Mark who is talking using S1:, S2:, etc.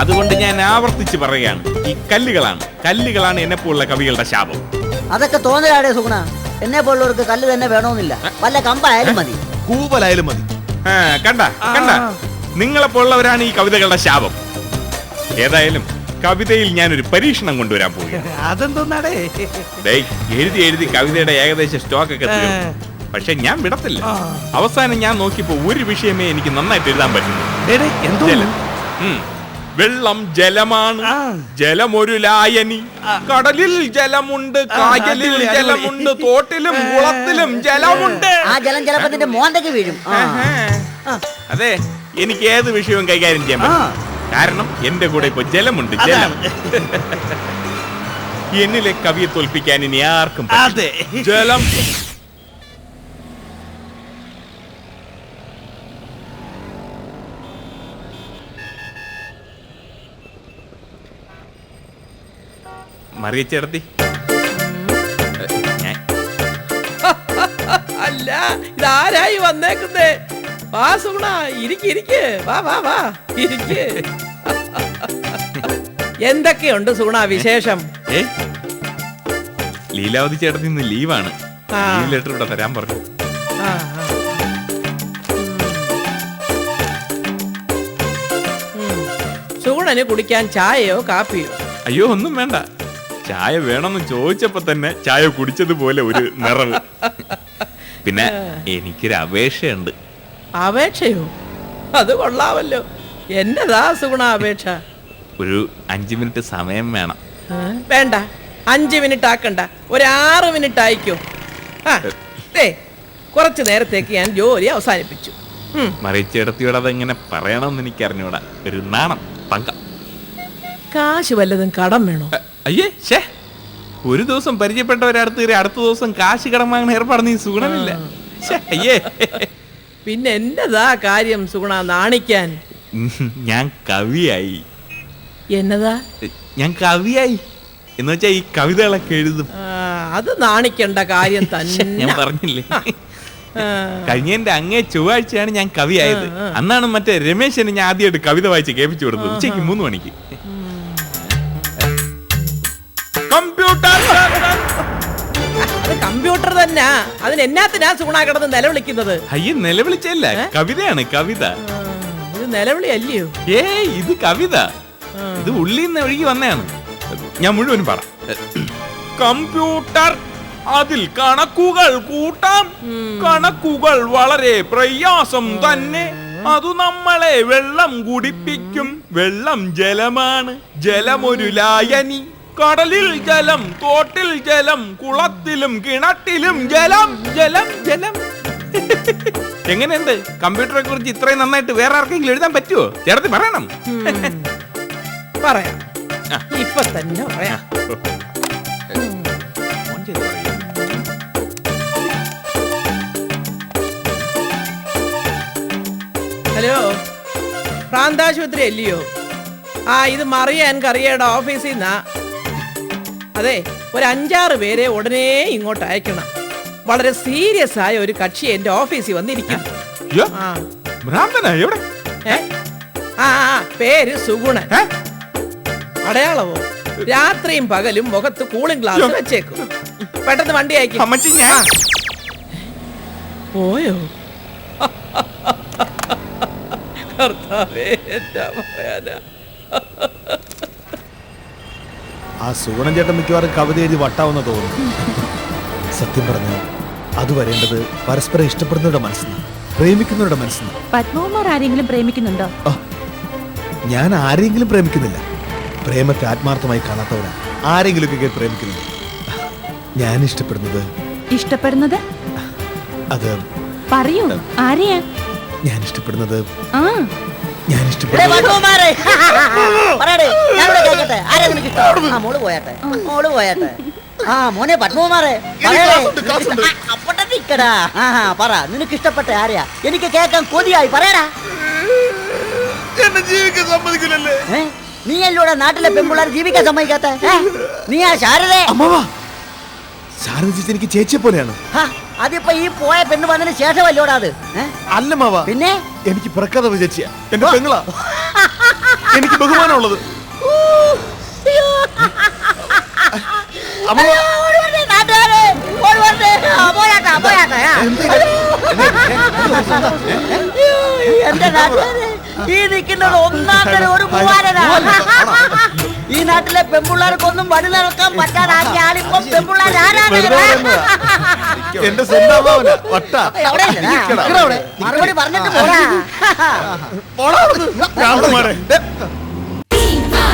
S1: അതുകൊണ്ട് ഞാൻ ആവർത്തിച്ച് പറയുകയാണ്. ഈ കല്ലുകളാണ്. കല്ലുകളാണ് എന്നെ പോലുള്ള കവികളുടെ ശാപം.
S2: അതൊക്കെ തോന്നലാടേ സുഗുണ. എന്നെ പോലുള്ളവർക്ക് കല്ല് തന്നെ വേണമെന്നില്ല. വല്ല കമ്പായാലും മതി.
S3: കൂവലായാലും മതി.
S1: ആ, കണ്ട കണ്ട. നിങ്ങളെ പോലുള്ളവരാണ് ഈ കവിതകളുടെ ശാപം. ഏതായാലും കവിതയിൽ ഞാൻ ഒരു പരീക്ഷണം കൊണ്ടുവരാൻ പോവുകയാണ്.
S4: അതെന്തോന്നാടേ?
S1: ഡേയ് എഴുതി എഴുതി കവിതയുടെ ഏകദേശം സ്റ്റോക്ക് ഒക്കെ തീർന്നു പക്ഷെ ഞാൻ വിടത്തില്ല. അവസാനം ഞാൻ നോക്കിയപ്പോ ഒരു വിഷയമേ എനിക്ക് നന്നായിട്ട് എഴുതാൻ പറ്റുന്നു.
S4: എന്തോ?
S1: ജലം ഉം. വെള്ളം ജലമാണ്. ജലമൊരു ലായനി. കടലിൽ ജലമുണ്ട് കായലിൽ ജലമുണ്ട് തോട്ടിലും കുളത്തിലും ജലമുണ്ട്.
S2: ആ ജലം ചിലപ്പോ നിന്റെ മോന്തയ്ക്ക് വീഴും. ആ.
S1: അതെ എനിക്ക് ഏത് വിഷയവും കൈകാര്യം ചെയ്യാൻ പറ്റും. കാരണം എന്റെ കൂടെ ഇപ്പൊ ജലമുണ്ട് ജലം. എന്നിലെ കവിയെ തോൽപ്പിക്കാൻ ഇനി ആർക്കും പറ്റില്ല.
S4: അതെ.
S1: ജലം. മറിയച്ചേർത്തി ഞാൻ
S5: അല്ല ഇതാരായി വന്നേക്കുന്നേ? വാ സുഗുണ ഇരിക്ക് ഇരിക്ക്. വാ വാ വാ ഇരിക്ക്. എന്തൊക്കെയുണ്ട് സുഗുണ വിശേഷം?
S1: ഏ? ലീലാവതി ചേട്ടൻ ഇന്ന് ലീവാണ്.
S5: ആ.
S1: ലീവ് ലെറ്റർ ഇവിടെ തരാൻ പറഞ്ഞു.
S5: ആ, ആ. ഉം. സുഗുണന് കുടിക്കാൻ ചായയോ കാപ്പിയോ?
S1: അയ്യോ ഒന്നും വേണ്ട. ചായ വേണമെന്ന് ചോദിച്ചപ്പോ തന്നെ ചായ കുടിച്ചതുപോലെ ഒരു നിറവ്. പിന്നെ എനിക്കൊരു അപേക്ഷയുണ്ട്.
S5: അപേക്ഷയോ? അത് കൊള്ളാമല്ലോ. എന്നതാ സുഗുണ അപേക്ഷ?
S1: ഒരു അഞ്ചു മിനിറ്റ് സമയം വേണം.
S5: വേണ്ട. അഞ്ചു മിനിറ്റ് ആക്കണ്ട. ഒരു ആറ് മിനിറ്റ് ആയിക്കോ. കുറച്ചു നേരത്തേക്ക് ഞാൻ ജോലി അവസാനിപ്പിച്ചു.
S1: മറിച്ചിടത്തിയോടെ അതെങ്ങനെ പറയണമെന്ന് എനിക്ക് അറിഞ്ഞൂടാ ഒരു നാണം പങ്ക.
S5: കാശ് വല്ലതും കടം വേണോ?
S1: അയ്യേ ഷേ ഒരു ദിവസം പരിചയപ്പെട്ടവരടുത്ത് കയറി അടുത്ത ദിവസം കാശ് കടം വാങ്ങുന്ന ഏർപ്പാട് നീ സുഗുണമില്ല അയ്യേ.
S5: പിന്നെ എന്നതാ കാര്യം സുഗുണ നാണിക്കാൻ?
S1: ഞാൻ കവിയായി.
S5: എന്നതാ?
S1: ഞാൻ കവിയായി. എന്ന് വെച്ചാ ഈ കവിതകളൊക്കെ എഴുതും.
S5: അത് നാണിക്കേണ്ട കാര്യം തന്നെ
S1: ഞാൻ പറഞ്ഞില്ലേ? കഴിഞ്ഞതിന്റെ അങ്ങേ ചൊവ്വാഴ്ചയാണ് ഞാൻ കവിയായത്. അന്നാണ് മറ്റേ രമേശന് ഞാൻ ആദ്യമായിട്ട് കവിത വായിച്ച് കേൾപ്പിച്ചു കൊടുത്തത് ഉച്ചയ്ക്ക് മൂന്ന് മണിക്ക്. കമ്പ്യൂട്ടർ
S5: അത് കമ്പ്യൂട്ടർ തന്നെ. അതിന് എന്നാത്തിനാ സുഗുണ കിടന്ന് നിലവിളിക്കുന്നത്?
S1: അയ്യ നിലവിളിച്ചല്ല? കവിതയാണ് കവിത.
S5: ഇത് നിലവിളി അല്ലയോ
S1: ഏ ഇത് കവിത. ഇത് ഉള്ളിൽ നിന്ന് ഒഴുകി വന്നതാണ്. ഞാൻ മുഴുവനും പറ. കമ്പ്യൂട്ടർ അതിൽ കണക്കുകൾ കൂട്ടാം. കണക്കുകൾ വളരെ പ്രയാസം തന്നെ. അതു നമ്മളെ വെള്ളം കുടിപ്പിക്കും. വെള്ളം ജലമാണ്. ജലമൊരു ലായനി. കടലിൽ ജലം തോട്ടിൽ ജലം കുളത്തിലും കിണറ്റിലും ജലം ജലം ജലം. എങ്ങനെയുണ്ട്? കമ്പ്യൂട്ടറെ കുറിച്ച് ഇത്രയും നന്നായിട്ട് വേറെ ആർക്കെങ്കിലും എഴുതാൻ പറ്റുമോ ചേർത്ത് പറയണം.
S5: പറയാം. ഇപ്പൊ തന്നെ പറയൂ. ഹലോ. പ്രാന്താശുപത്രി അല്ലയോ? ആ ഇത് മറിയാൻ കറിയയുടെ ഓഫീസിൽ നിന്നാ. അതെ ഒരു അഞ്ചാറ് പേരെ ഉടനെ ഇങ്ങോട്ട് അയക്കണം. വളരെ സീരിയസ് ആയ ഒരു കക്ഷി എന്റെ ഓഫീസിൽ വന്നിരിക്കും ആ.
S1: എവിടെ?
S5: ഏ? ആ ആ, പേര് സുഗുണൻ? അടയാളവോ രാത്രിയും പകലും മുഖത്ത് കൂളിംഗ് ഗ്ലാസ് വെച്ചേക്കും. പെട്ടെന്ന് വണ്ടി അയക്കും.
S1: അമ്മച്ചി ഞാൻ
S5: പോയോ? കർത്താവേ എന്റെ.
S3: ആ സുഗുണൻ ചേട്ടൻ മിക്കവാറും കവിത എഴുതി വട്ടാവുന്ന തോന്നുന്നു സത്യം പറഞ്ഞു അത് വരേണ്ടത് പരസ്പരം ഇഷ്ടപ്പെടുന്നവരുടെ മനസ്സിന് പ്രേമിക്കുന്നവരുടെ മനസ്സിന്.
S6: പത്മകുമാർ ആരെങ്കിലും പ്രേമിക്കുന്നുണ്ടോ?
S3: ഞാൻ ആരെങ്കിലും പ്രേമിക്കുന്നില്ല. പ്രേമത്തെ ആത്മാർത്ഥമായി കാണാത്തവരാ ആരെങ്കിലുമൊക്കെ പ്രേമിക്കുന്നു ഞാൻ ഇഷ്ടപ്പെടുന്നത്
S6: ഇഷ്ടപ്പെടുന്നത്?
S3: അത്
S6: പറയൂ ആരെയാ?
S3: ഞാൻ ഇഷ്ടപ്പെടുന്നത്
S6: ആ.
S3: ഞാൻ
S2: എടേ,
S3: ഇഷ്ടപ്പെടുന്നത്
S2: പത്മകുമാറേ. പറയടേ, ഞാനിവിടെ നിനക്ക് ഇഷ്ടം? മോൾ പോയാട്ടെ. മോൾ പോയാട്ടെ. ആ മോനെ പത്മകുമാറേ അപ്പട്ടെ നിക്കടാ. ആ പറ. നിനക്ക് ഇഷ്ടപ്പെട്ട ആരെയാ? എനിക്ക് കേൾക്കാൻ കൊതിയായി. പറയടാ.
S3: എന്നെ ജീവിക്കാൻ സമ്മതിക്കില്ലല്ലേ?
S2: നീ അല്ലൂടെ നാട്ടിലെ പെൺപിള്ളേർ ജീവിക്കാൻ സമ്മതിക്കാത്ത? നീ ആ ശാരദേ.
S3: ശാരദ എനിക്ക് ചേച്ചിയെ പോലെയാണ്.
S2: അതിപ്പോ ഈ പോയ പെണ്ണ് വന്നതിന് ശേഷമല്ലോടാ അത്? ഏ?
S3: അല്ല മാവാ.
S2: പിന്നെ?
S3: എനിക്ക് പിറക്കാതെ ചേച്ചിയാ എന്റെ പെങ്ങളാ. എനിക്ക് ബഹുമാനമുള്ളത്. അമ്മ.
S2: അയ്യോ, ഓടി വരണേ, നാട്ടുകാരെ, ഓടി വരണേ. ആ, പോയാട്ടെ, പോയാട്ടെ, ആ. അയ്യോ, എന്റെ നാട്ടുകാരെ, ഈ നിൽക്കുന്നത് ഒന്നാം തരം ഒരു ഈ നാട്ടിലെ പെമ്പിള്ളേർക്കൊന്നും വഴി നടക്കാൻ ആളിപ്പം പെമ്പിള്ളേർ ആരാണ്
S3: വെറുതെ പറയുന്നതാ. എന്റെ സ്വന്തമാവല വട്ട. ഇരിക്കടാ.
S2: മറുപടി പറഞ്ഞിട്ട് പോരാ പോടാ.
S3: അവിടുന്ന്. രാഹുമാരെ. Viva